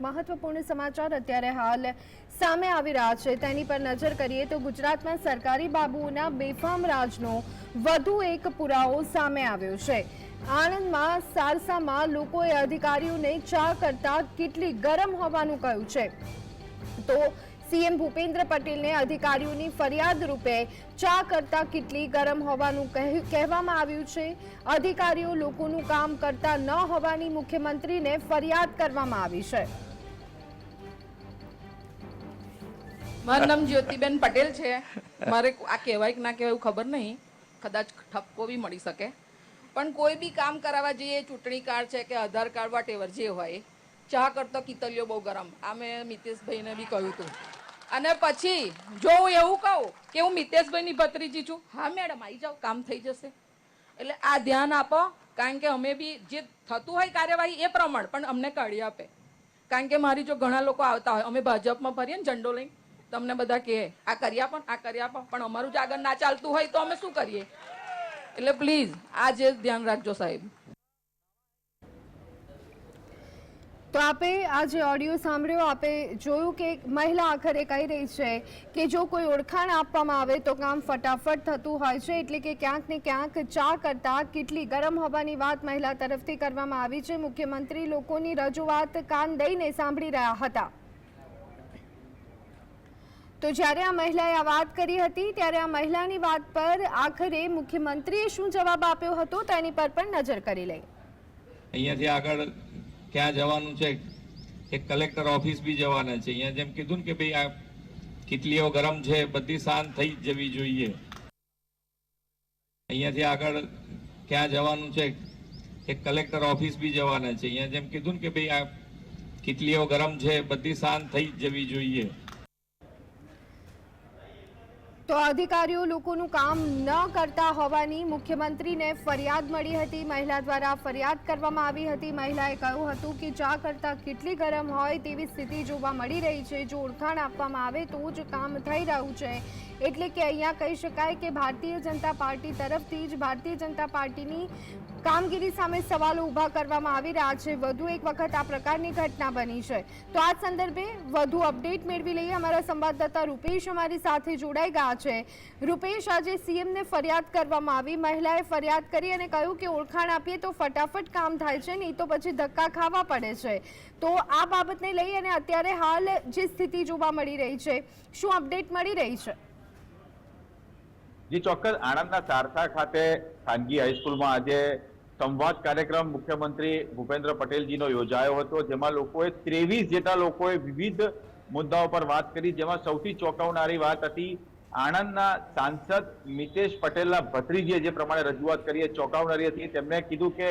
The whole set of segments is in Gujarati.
મહત્વપૂર્ણ સમાચાર અત્યારે હાલ સામે આવી રહ્યા છે. તેની પર નજર કરીએ તો ગુજરાતમાં સરકારી બાબુઓના બેફામ રાજનો વધુ એક પુરાવો સામે આવ્યો છે. આણંદમાં સારસામાં લોકોએ અધિકારીઓને ચા કરતા કેટલી ગરમ હોવાનું કહ્યું છે. તો સીએમ ભૂપેન્દ્ર પટેલને અધિકારીઓની ફરિયાદ રૂપે ચા કરતા કેટલી ગરમ હોવાનું કહેવામાં આવ્યું છે. અધિકારીઓ લોકોનું કામ કરતા ન હોવાની મુખ્યમંત્રીને ફરિયાદ કરવામાં આવી છે. મારું નામ જ્યોતિબેન પટેલ છે. મારે આ કહેવાય કે ના કહેવાય ખબર નહીં. કદાચ ઠપકો બી મળી શકે. પણ કોઈ બી કામ કરાવવા જઈએ, ચૂંટણી કાર્ડ છે કે આધાર કાર્ડ વટેવર જે હોય, ચા કરતો કિતલિયો બહુ ગરમ. આ મેં મિતેશભાઈને બી કહ્યું હતું. અને પછી જો હું એવું કહું કે હું મિતેશભાઈની ભત્રીજી છું, હા મેડમ આવી જાઓ, કામ થઈ જશે. એટલે આ ધ્યાન આપો, કારણ કે અમે બી જે થતું હોય કાર્યવાહી એ પ્રમાણે, પણ અમને કાઢી આપે. કારણ કે મારી જો ઘણા લોકો આવતા હોય, અમે ભાજપમાં ભરીએ ને ઝંડો લઈને, તમને બધા કહે, આ કરી આપો આ કરી આપો, પણ અમારું જ આગળ ના ચાલતું હોય તો અમે શું કરીએ? એટલે પ્લીઝ આ જે ધ્યાન રાખજો સાહેબ. તો આપે આ જે ઓડિયો સાંભળ્યો, આપે જોયું કે મહિલા આખરે કહી રહી છે કે જો કોઈ ઓળખાણ આપવામાં આવે તો કામ ફટાફટ થતું હોય છે, એટલે કે ક્યાંક ને ક્યાંક ચા કરતા કેટલી ગરમ હોવાની વાત મહિલા તરફથી કરવામાં આવી છે. મુખ્યમંત્રી લોકોની રજૂઆત કાન દઈને સાંભળી રહ્યા હતા. તો જ્યારે આ મહિલાએ આ વાત કરી હતી, ત્યારે આ મહિલાની વાત પર આખરે મુખ્યમંત્રીએ શું જવાબ આપ્યો હતો તેની પર પણ નજર કરી લઈ. અહીંયાથી આગળ ક્યાં જવાનું છે. એક કલેક્ટર ઓફિસ બી જવાના છે. અહીંયા જેમ કીધું ને કે ભાઈ આ કીટલીઓ ગરમ છે, બધી શાંત થઈ જવી જોઈએ. અહીંયાથી આગળ ક્યાં જવાનું છે? એક કલેક્ટર ઓફિસ બી જવાના છે. અહીંયા જેમ કીધું ને કે ભાઈ આ કેટલીઓ ગરમ છે, બધી શાંત થઈ જવી જોઈએ. તો અધિકારીઓ લોકોનું કામ ન કરતા હોવાની મુખ્યમંત્રીને ફરિયાદ મળી હતી. મહિલા દ્વારા ફરિયાદ કરવામાં આવી હતી. મહિલાએ કહ્યું હતું કે ચા કરતાં કેટલી ગરમ હોય તેવી સ્થિતિ જોવા મળી રહી છે. જો ઓળખાણ આપવામાં આવે તો જ કામ થઈ રહ્યું છે. એટલે કે અહીંયા કહી શકાય કે ભારતીય જનતા પાર્ટી તરફથી જ ભારતીય જનતા પાર્ટીની કામગીરી સામે સવાલો ઊભા કરવામાં આવી રહ્યા છે. વધુ એક વખત આ પ્રકારની ઘટના બની છે. તો આ સંદર્ભે વધુ અપડેટ મેળવી લઈએ. અમારા સંવાદદાતા રૂપેશ અમારી સાથે જોડાઈ ગયા છે. રૂપેશ, આજે સીએમને ફરિયાદ કરવામાં આવી. મહિલાએ ફરિયાદ કરી અને કહ્યું કે ઓળખાણ આપીએ તો ફટાફટ કામ થાય છે, નહીં તો પછી ધક્કા ખાવા પડે છે. તો આ બાબતને લઈ અને અત્યારે હાલ જે સ્થિતિ જોવા મળી રહી છે, શું અપડેટ મળી રહી છે? જી, ચોક્કસ. આણંદના સારસા ખાતે ખાનગી હાઈસ્કૂલમાં આજે સંવાદ કાર્યક્રમ મુખ્યમંત્રી ભૂપેન્દ્ર પટેલજીનો યોજાયો હતો, જેમાં લોકોએ ત્રેવીસ જેટલા લોકોએ વિવિધ મુદ્દાઓ પર વાત કરી, જેમાં સૌથી ચોંકાવનારી વાત હતી આણંદના સાંસદ મિતેશ પટેલના ભત્રીજીએ જે પ્રમાણે રજૂઆત કરી એ ચોંકાવનારી હતી. તેમણે કીધું કે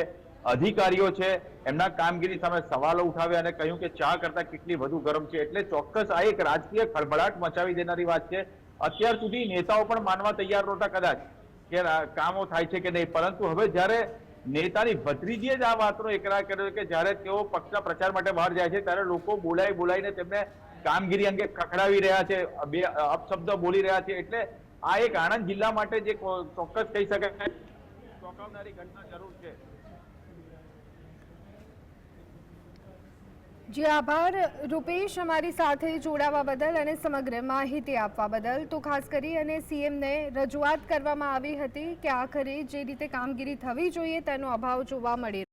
અધિકારીઓ છે, એમના કામગીરી સામે સવાલો ઉઠાવ્યા અને કહ્યું કે ચા કરતા કેટલી વધુ ગરમ છે, એટલે ચોક્કસ આ એક રાજકીય ખળભળાટ મચાવી દેનારી વાત છે. અત્યાર સુધી નેતાઓ પણ માનવા તૈયાર નહોતા કદાચ કે કામો થાય છે કે નહીં, પરંતુ હવે જ્યારે નેતાની ભત્રીજીએ જ આ વાતનો એકરાર કર્યો કે જ્યારે તેઓ પક્ષના પ્રચાર માટે બહાર જાય છે, ત્યારે લોકો બોલાઈ બોલાઈને તેમને કામગીરી અંગે ખખડાવી રહ્યા છે, બે અપશબ્દ બોલી રહ્યા છે. એટલે આ એક આણંદ જિલ્લા માટે જે ચોક્કસ કહી શકાય. ચોંકાવનારી ઘટના જરૂર છે. જી આભાર. રૂપેશ અમારી સાથે જોડાવા બદલ અને સમગ્ર માહિતી આપવા બદલ. તો ખાસ કરી અને સીએમને રજૂઆત કરવામાં આવી હતી કે આખરે જે રીતે કામગીરી થવી જોઈએ તેનો અભાવ જોવા મળી